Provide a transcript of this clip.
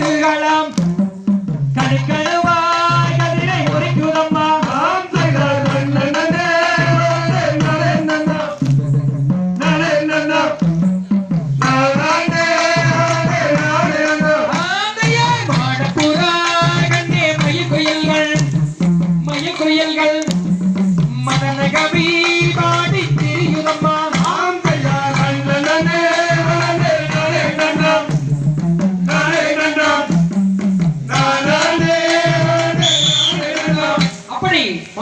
கருத்துகளம் கடுக்களம்